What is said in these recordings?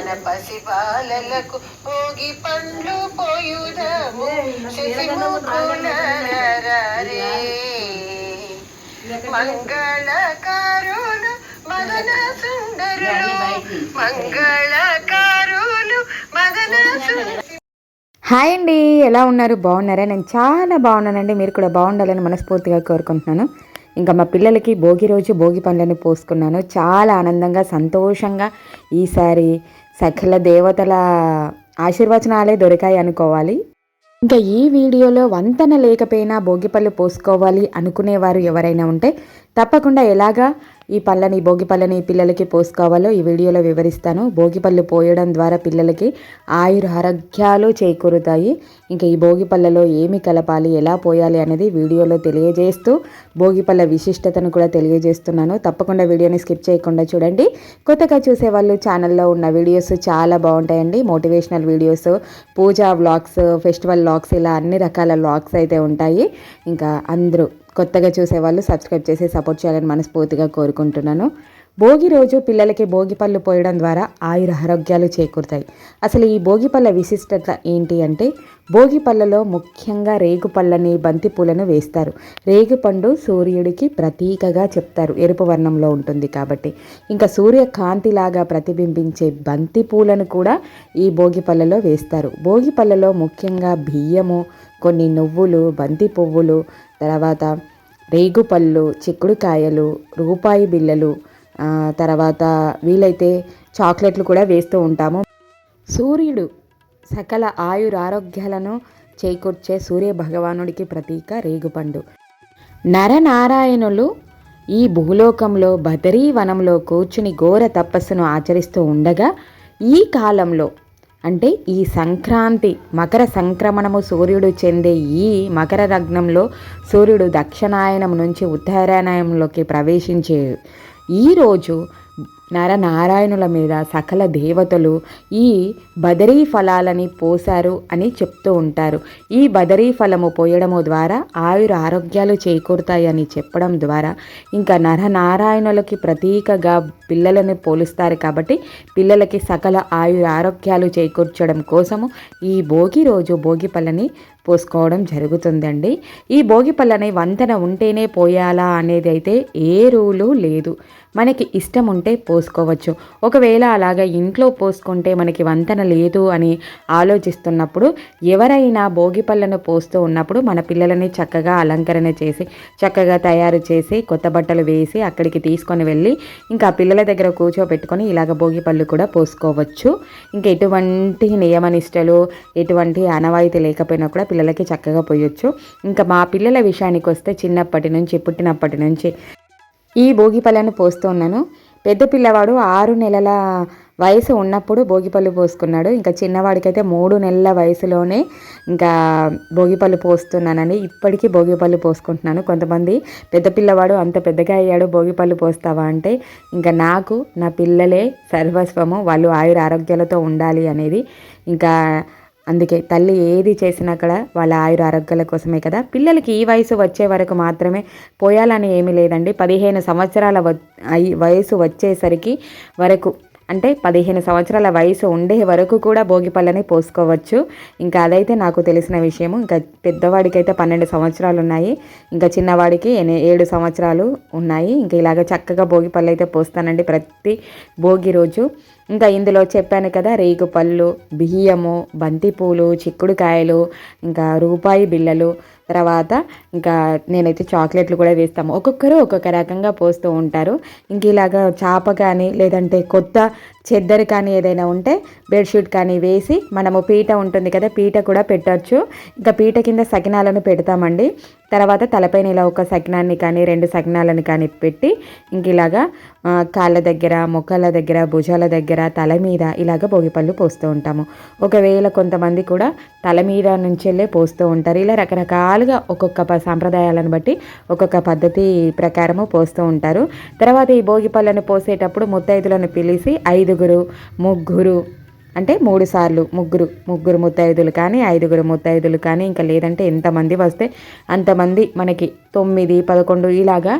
మన పసి బాలలకు భోగి పండ్లు పోయుదము. శశిముఖులరే మంగళకారులు మదన సుందరులు. మంగళకారులు మదన సుందరులు. హాయ్ అండి ఎలా ఉన్నారు? బాగున్నారా? నేను చాలా బాగున్నానండి. మీరు కూడా బాగుండాలని మనస్ఫూర్తిగా కోరుకుంటున్నాను. ఇంకా మా పిల్లలకి భోగి రోజు భోగి పండ్లను పోసుకున్నాను. చాలా ఆనందంగా సంతోషంగా ఈసారి సకల దేవతల ఆశీర్వచనాలే దొరికాయి అనుకోవాలి. ఇంకా ఈ వీడియోలో వంతన లేకపోయినా భోగిపళ్ళు పోసుకోవాలి అనుకునేవారు ఎవరైనా ఉంటే తప్పకుండా ఎలాగా ఈ పళ్ళని భోగి పళ్ళని పిల్లలకి పోసుకోవాలో ఈ వీడియోలో వివరిస్తాను. భోగి పళ్ళు పోయడం ద్వారా పిల్లలకి ఆయుర ఆరోగ్యాలు చేకూరుతాయి. ఇంకా ఈ భోగి పళ్ళలో ఏమి కలపాలి ఎలా పోయాలి అనేది వీడియోలో తెలియజేస్తూ భోగి పళ్ళ విశిష్టతను కూడా తెలియజేస్తున్నాను. తప్పకుండా వీడియోని స్కిప్ చేయకుండా చూడండి. కొత్తగా చూసే వాళ్ళు ఛానల్లో ఉన్న వీడియోస్ చాలా బాగుంటాయండి. Motivational videos puja vlogs festival vlogs ఇలా అన్ని రకాల వ్లాగ్స్ అయితే ఉంటాయి. ఇంకా అందరూ కొత్తగా చూసేవాళ్ళు సబ్స్క్రైబ్ చేసి సపోర్ట్ చేయాలని మనస్ఫూర్తిగా కోరుకుంటున్నాను. భోగి రోజు పిల్లలకి భోగి పళ్ళు పోయడం ద్వారా ఆయుర ఆరోగ్యాలు చేకూరుతాయి. అసలు ఈ భోగి పళ్ళ విశిష్టత ఏంటి అంటే భోగి పళ్ళలో ముఖ్యంగా రేగు పళ్ళని బంతి పూలను వేస్తారు. రేగు పండు సూర్యుడికి ప్రతీకగా చెప్తారు. ఎరుపు వర్ణంలో ఉంటుంది కాబట్టి. ఇంకా సూర్య కాంతిలాగా ప్రతిబింబించే బంతి పూలను కూడా ఈ భోగి పళ్ళలో వేస్తారు. భోగి పళ్ళలో ముఖ్యంగా బియ్యము కొన్ని నువ్వులు బంతి పువ్వులు తర్వాత రేగుపళ్ళు చిక్కుడుకాయలు రూపాయి బిళ్ళలు తర్వాత వీలైతే చాక్లెట్లు కూడా వేస్తూ ఉంటాము. సూర్యుడు సకల ఆయురారోగ్యాలను చేకూర్చే సూర్య భగవానుడికి ప్రతీక రేగుపండు నరనారాయణులు ఈ భూలోకంలో బదరీ వనంలో కూర్చుని ఘోర తపస్సును ఆచరిస్తూ ఉండగా ఈ కాలంలో అంటే ఈ సంక్రాంతి మకర సంక్రమణము సూర్యుడు చెందే ఈ మకర లగ్నంలో సూర్యుడు దక్షిణాయనం నుంచి ఉత్తరాయణంలోకి ప్రవేశించే ఈరోజు నరనారాయణుల మీద సకల దేవతలు ఈ బదరీ ఫలాలని పోశారు అని చెప్తూ ఉంటారు. ఈ బదరీ ఫలము పోయడము ద్వారా ఆయుర ఆరోగ్యాలు చేకూరుతాయని చెప్పడం ద్వారా ఇంకా నరనారాయణులకి ప్రతీకగా పిల్లలను పోలుస్తారు కాబట్టి పిల్లలకి సకల ఆయుర ఆరోగ్యాలు చేకూర్చడం కోసము ఈ భోగి రోజు భోగి పళ్ళని పోసుకోవడం జరుగుతుందండి. ఈ భోగి పళ్ళని వంతెన ఉంటేనే పోయాలా అనేది అయితే ఏ రూలు లేదు. మనకి ఇష్టం ఉంటే పోసుకోవచ్చు. ఒకవేళ అలాగా ఇంట్లో పోసుకుంటే మనకి వంతెన లేదు అని ఆలోచిస్తున్నప్పుడు ఎవరైనా భోగి పళ్ళను పోస్తూ ఉన్నప్పుడు మన పిల్లలని చక్కగా అలంకరణ చేసి చక్కగా తయారు చేసి కొత్త బట్టలు వేసి అక్కడికి తీసుకొని వెళ్ళి ఇంకా పిల్లల దగ్గర కూర్చోబెట్టుకొని ఇలాగ భోగి పళ్ళు కూడా పోసుకోవచ్చు. ఇంకా ఎటువంటి నియమనిష్టలు ఎటువంటి అనవాయితీ లేకపోయినా కూడా పిల్లలకి చక్కగా పోయొచ్చు. ఇంకా మా పిల్లల విషయానికి వస్తే చిన్నప్పటి నుంచి పుట్టినప్పటి నుంచి ఈ భోగి పళ్ళను పోస్తూ ఉన్నాను. పెద్ద పిల్లవాడు ఆరు నెలల వయసు ఉన్నప్పుడు భోగిపళ్ళు పోసుకున్నాడు. ఇంకా చిన్నవాడికైతే మూడు నెలల వయసులోనే ఇంకా భోగిపళ్ళు పోస్తున్నానని ఇప్పటికీ భోగిపళ్ళు పోసుకుంటున్నాను. కొంతమంది పెద్ద పిల్లవాడు అంత పెద్దగా అయ్యాడు భోగిపళ్ళు పోస్తావా అంటే ఇంకా నాకు నా పిల్లలే సర్వస్వము వాళ్ళు ఆయుర ఆరోగ్యాలతో ఉండాలి అనేది ఇంకా అందుకే తల్లి ఏది చేసినా కూడా వాళ్ళ ఆయుర ఆరోగ్యాల కోసమే కదా. పిల్లలకి ఈ వయసు వచ్చే వరకు మాత్రమే పోయాలని ఏమీ లేదండి. పదిహేను సంవత్సరాల వ వయసు వచ్చేసరికి వరకు అంటే పదిహేను సంవత్సరాల వయసు ఉండే వరకు కూడా భోగి పళ్ళని పోసుకోవచ్చు. ఇంకా అదైతే నాకు తెలిసిన విషయము. ఇంకా పెద్దవాడికి అయితే పన్నెండు సంవత్సరాలు ఉన్నాయి. ఇంకా చిన్నవాడికి ఏడు సంవత్సరాలు ఉన్నాయి. ఇంకా ఇలాగ చక్కగా భోగి పళ్ళు అయితే పోస్తానండి ప్రతి భోగి రోజు. ఇంకా ఇందులో చెప్పాను కదా రేగు పళ్ళు బియ్యము బంతిపూలు చిక్కుడుకాయలు ఇంకా రూపాయి బిళ్ళలు తర్వాత ఇంకా నేనైతే చాక్లెట్లు కూడా వేస్తాము. ఒక్కొక్కరు ఒక్కొక్క రకంగా పోస్తూ ఉంటారు. ఇంక ఇలాగా చాప కానీ లేదంటే కొత్త చెద్దరు కానీ ఏదైనా ఉంటే బెడ్షీట్ కానీ వేసి మనము పీట ఉంటుంది కదా పీట కూడా పెట్టచ్చు. ఇంకా పీట కింద సకినాలను పెడతామండి. తర్వాత తలపైన ఇలా ఒక సకినాన్ని కానీ రెండు సకినాలను కానీ పెట్టి ఇంక ఇలాగా కాళ్ళ దగ్గర మొక్కల దగ్గర భుజాల దగ్గర తల మీద ఇలాగ భోగిపళ్ళు పోస్తూ ఉంటాము. ఒకవేళ కొంతమంది కూడా తల మీద నుంచెల్లే పోస్తూ ఉంటారు. ఇలా రకరకాలుగా ఒక్కొక్క ప- సాంప్రదాయాలను బట్టి ఒక్కొక్క పద్ధతి ప్రకారము పోస్తూ ఉంటారు. తర్వాత ఈ భోగి పళ్ళను పోసేటప్పుడు ముత్తైదులను పిలిచి ఐదుగురు ముగ్గురు అంటే మూడు సార్లు ముగ్గురు ముగ్గురు ముత్తైదులు కానీ ఐదుగురు ముత్తైదులు కానీ ఇంకా లేదంటే ఎంతమంది వస్తే అంతమంది మనకి తొమ్మిది పదకొండు ఇలాగా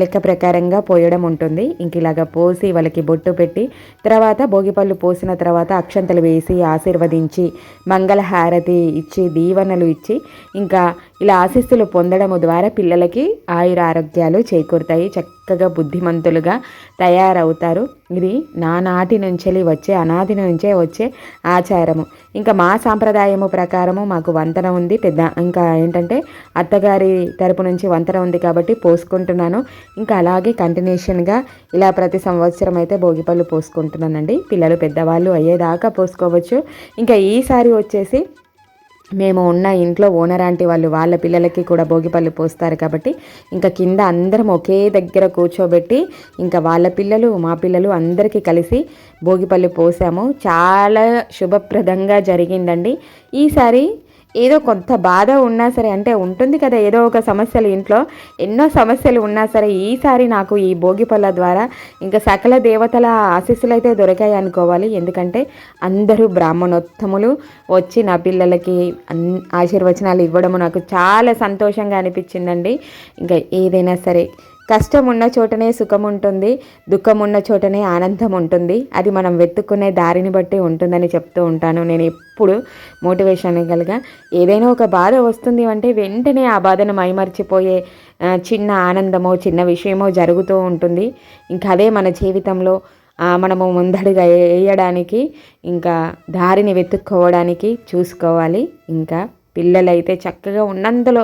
లెక్క ప్రకారంగా పోయడం ఉంటుంది. ఇంక ఇలాగా పోసి వాళ్ళకి బొట్టు పెట్టి తర్వాత భోగిపళ్ళు పోసిన తర్వాత అక్షంతలు వేసి ఆశీర్వదించి మంగళహారతి ఇచ్చి దీవెనలు ఇచ్చి ఇంకా ఇలా ఆశీస్సులు పొందడము ద్వారా పిల్లలకి ఆయుర ఆరోగ్యాలు చేకూరుతాయి. చక్కగా బుద్ధిమంతులుగా తయారవుతారు. ఇది నానాటి నుంచి వచ్చే అనాది నుంచే వచ్చే ఆచారము. ఇంకా మా సాంప్రదాయము ప్రకారము మాకు వంతన ఉంది. పెద్ద ఇంకా ఏంటంటే అత్తగారి తరపు నుంచి వంతన ఉంది కాబట్టి పోసుకుంటున్నాను. ఇంకా అలాగే కంటిన్యూషన్గా ఇలా ప్రతి సంవత్సరం అయితే భోగిపళ్ళు పోసుకుంటున్నానండి. పిల్లలు పెద్దవాళ్ళు అయ్యేదాకా పోసుకోవచ్చు. ఇంకా ఈసారి వచ్చేసి మేము ఉన్న ఇంట్లో ఓనర్ ఆంటీ వాళ్ళు వాళ్ళ పిల్లలకి కూడా భోగిపళ్ళు పోస్తారు కాబట్టి ఇంకా కింద అందరం ఒకే దగ్గర కూర్చోబెట్టి ఇంకా వాళ్ళ పిల్లలు మా పిల్లలు అందరికీ కలిసి భోగిపళ్ళు పోసాము. చాలా శుభప్రదంగా జరిగిందండి. ఈసారి ఏదో కొంత బాధ ఉన్నా సరే అంటే ఉంటుంది కదా ఏదో ఒక సమస్యలు ఇంట్లో ఎన్నో సమస్యలు ఉన్నా సరే ఈసారి నాకు ఈ భోగిపళ్ళ ద్వారా ఇంకా సకల దేవతల ఆశీస్సులు అయితే దొరికాయి అనుకోవాలి. ఎందుకంటే అందరూ బ్రాహ్మణోత్తములు వచ్చి నా పిల్లలకి అన్ ఆశీర్వచనాలు ఇవ్వడము నాకు చాలా సంతోషంగా అనిపించిందండి. ఇంకా ఏదైనా సరే కష్టం ఉన్న చోటనే సుఖం ఉంటుంది దుఃఖం ఉన్న చోటనే ఆనందం ఉంటుంది అది మనం వెతుక్కునే దారిని బట్టి ఉంటుందని చెప్తూ ఉంటాను. నేను ఎప్పుడు మోటివేషనల్గా ఏదైనా ఒక బాధ వస్తుంది అంటే వెంటనే ఆ బాధను మైమర్చిపోయే చిన్న ఆనందమో చిన్న విషయమో జరుగుతూ ఉంటుంది. ఇంకా అదే మన జీవితంలో మనము ముందడుగా వేయడానికి ఇంకా దారిని వెతుక్కోవడానికి చూసుకోవాలి. ఇంకా పిల్లలైతే చక్కగా ఉన్నంతలో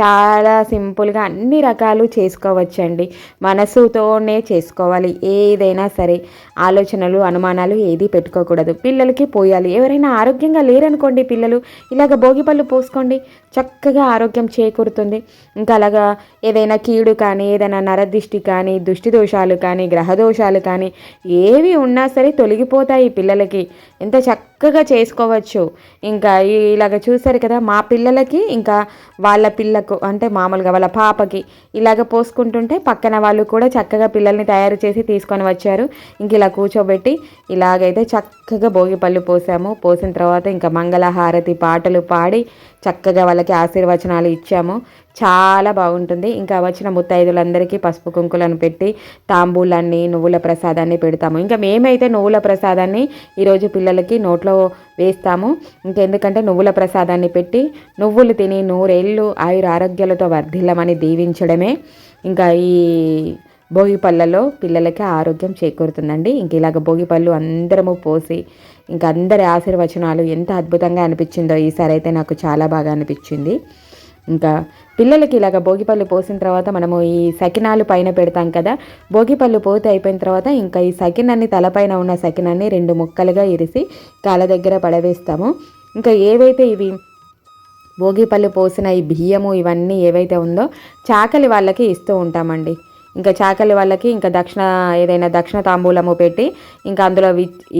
చాలా సింపుల్గా అన్ని రకాలు చేసుకోవచ్చండి. మనసుతోనే చేసుకోవాలి. ఏదైనా సరే ఆలోచనలు అనుమానాలు ఏది పెట్టుకోకూడదు. పిల్లలకి పోయాలి. ఎవరైనా ఆరోగ్యంగా లేరనుకోండి పిల్లలు ఇలాగ భోగిపళ్ళు పోసుకోండి. చక్కగా ఆరోగ్యం చేకూరుతుంది. ఇంకా అలాగా ఏదైనా కీడు కానీ ఏదైనా నరదిష్టి కానీ దుష్టి దోషాలు కానీ గ్రహ దోషాలు కానీ ఏవి ఉన్నా సరే తొలగిపోతాయి పిల్లలకి. ఎంత చక్కగా చేసుకోవచ్చు. ఇంకా ఇలాగ చూసారు కదా మా పిల్లలకి ఇంకా వాళ్ళ పిల్లలకు అంటే మామూలుగా వాళ్ళ పాపకి ఇలాగ పోసుకుంటుంటే పక్కన వాళ్ళు కూడా చక్కగా పిల్లల్ని తయారు చేసి తీసుకొని వచ్చారు. ఇంక ఇలా కూర్చోబెట్టి ఇలాగైతే చక్కగా భోగిపళ్ళు పోసాము. పోసిన తర్వాత ఇంకా మంగళహారతి పాటలు పాడి చక్కగా వాళ్ళకి ఆశీర్వచనాలు ఇచ్చాము. చాలా బాగుంటుంది. ఇంకా వచ్చిన ముత్తైదులందరికీ పసుపు కుంకులను పెట్టి తాంబూలాన్ని నువ్వుల ప్రసాదాన్ని పెడతాము. ఇంకా మేమైతే నువ్వుల ప్రసాదాన్ని ఈరోజు పిల్లలకి నోట్లో వేస్తాము. ఇంకెందుకంటే నువ్వుల ప్రసాదాన్ని పెట్టి నువ్వులు తిని నూరేళ్ళు ఆయుర ఆరోగ్యాలతో వర్ధిల్లమని దీవించడమే. ఇంకా ఈ భోగి పళ్ళలో పిల్లలకి ఆరోగ్యం చేకూరుతుందండి. ఇంక ఇలాగ భోగి పళ్ళు అందరము పోసి ఇంకా అందరి ఆశీర్వచనాలు ఎంత అద్భుతంగా అనిపించిందో ఈసారి అయితే నాకు చాలా బాగా అనిపించింది. ఇంకా పిల్లలకి ఇలాగ భోగిపళ్ళు పోసిన తర్వాత మనము ఈ సకినాలు పైన పెడతాం కదా భోగిపళ్ళు పోతే అయిపోయిన తర్వాత ఇంకా ఈ సకినాన్ని తలపైన ఉన్న సకినాన్ని రెండు ముక్కలుగా ఇరిసి కాళ్ళ దగ్గర పడవేస్తాము. ఇంకా ఏవైతే ఇవి భోగిపళ్ళు పోసిన ఈ బియ్యము ఇవన్నీ ఏవైతే ఉందో చాకలి వాళ్ళకి ఇస్తూ ఉంటామండి. ఇంకా చాకలి వాళ్ళకి ఇంకా దక్షిణ ఏదైనా దక్షిణ తాంబూలము పెట్టి ఇంకా అందులో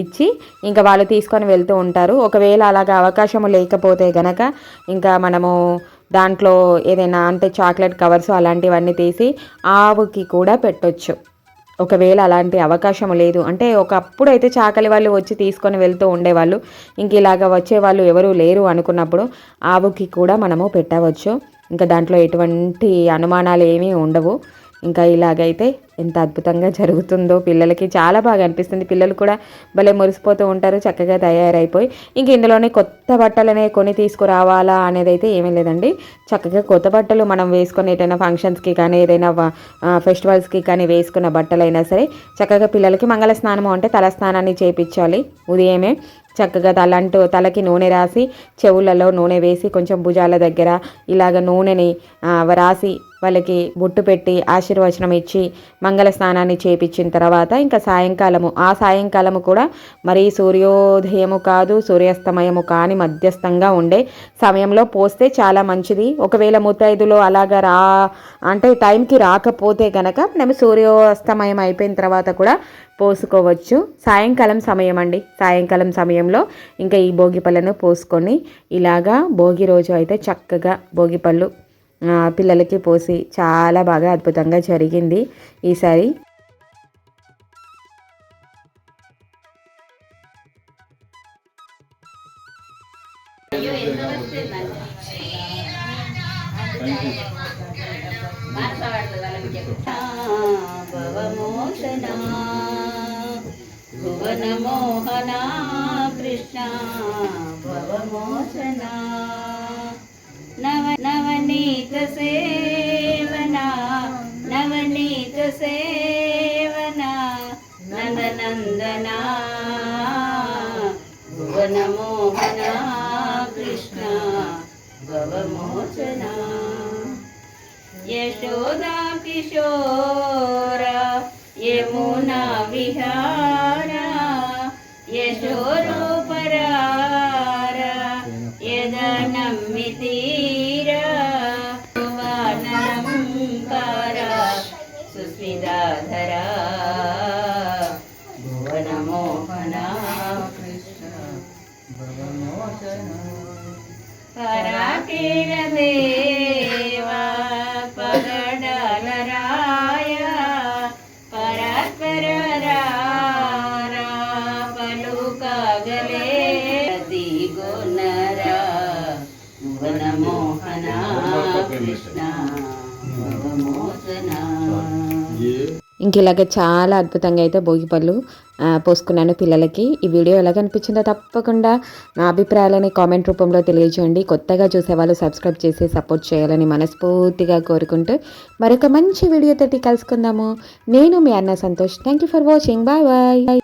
ఇచ్చి ఇంకా వాళ్ళు తీసుకొని వెళ్తూ ఉంటారు. ఒకవేళ అలాగ అవకాశము లేకపోతే గనక ఇంకా మనము దాంట్లో ఏదైనా అంటే చాక్లెట్ కవర్స్ అలాంటివన్నీ తీసి ఆవుకి కూడా పెట్టొచ్చు. ఒకవేళ అలాంటి అవకాశం లేదు. అంటే ఒకప్పుడు అయితే చాకలి వాళ్ళు వచ్చి తీసుకొని వెళ్తూ ఉండేవాళ్ళు. ఇంక ఇలాగ వచ్చేవాళ్ళు ఎవరూ లేరు అనుకున్నప్పుడు ఆవుకి కూడా మనము పెట్టవచ్చు. ఇంకా దాంట్లో ఎటువంటి అనుమానాలు ఏమీ ఉండవు. ఇంకా ఇలాగైతే ఎంత అద్భుతంగా జరుగుతుందో పిల్లలకి చాలా బాగా అనిపిస్తుంది. పిల్లలు కూడా భలే మురిసిపోతూ ఉంటారు చక్కగా తయారైపోయి. ఇంక ఇందులోనే కొత్త బట్టలనే కొని తీసుకురావాలా అనేది అయితే ఏమీ లేదండి. చక్కగా కొత్త బట్టలు మనం వేసుకొని ఏదైనా ఫంక్షన్స్కి కానీ ఏదైనా ఫెస్టివల్స్కి కానీ వేసుకున్న బట్టలైనా సరే చక్కగా పిల్లలకి మంగళ స్నానము అంటే తల స్నానాన్ని చేయించాలి ఉదయమే. చక్కగా తలంటూ తలకి నూనె రాసి చెవులలో నూనె వేసి కొంచెం భుజాల దగ్గర ఇలాగ నూనెని రాసి వాళ్ళకి బొట్టు పెట్టి ఆశీర్వచనం ఇచ్చి మంగళ స్నానాన్ని చేపించిన తర్వాత ఇంకా సాయంకాలము ఆ సాయంకాలము కూడా మరి సూర్యోదయము కాదు సూర్యాస్తమయము కాని మధ్యస్థంగా ఉండే సమయంలో పోస్తే చాలా మంచిది. ఒకవేళ ముత్తైదులో అలాగా రా అంటే టైంకి రాకపోతే కనుక మేము సూర్యాస్తమయం అయిపోయిన తర్వాత కూడా పోసుకోవచ్చు. సాయంకాలం సమయం అండి. సాయంకాలం సమయంలో ఇంకా ఈ భోగి పళ్ళను పోసుకొని ఇలాగా భోగి రోజు అయితే చక్కగా భోగి పళ్ళు పిల్లలకి పోసి చాలా బాగా అద్భుతంగా జరిగింది ఈసారి. భవమోచనా భువన మోహనా కృష్ణ భవమోచనా सेवना नवनीत सेवना नंदनंदना भुवन मोहना कृष्णा भवमोचना। यशोदा किशोरा यमुना विहारा यशोरो पगडलराय परस्परारा पलु कागले प्रति गो नरामोहना कृष्णामोहन ఇంక ఇలాగ చాలా అద్భుతంగా అయితే భోగిపళ్ళు పోసుకున్నాను పిల్లలకి. ఈ వీడియో ఎలా కనిపించిందో తప్పకుండా నా అభిప్రాయాలని కామెంట్ రూపంలో తెలియజేయండి. కొత్తగా చూసేవాళ్ళు సబ్స్క్రైబ్ చేసి సపోర్ట్ చేయాలని మనస్ఫూర్తిగా కోరుకుంటూ మరొక మంచి వీడియోతోటి కలుసుకుందాము. నేను మీ అన్న Santosh. Thank you for watching bye bye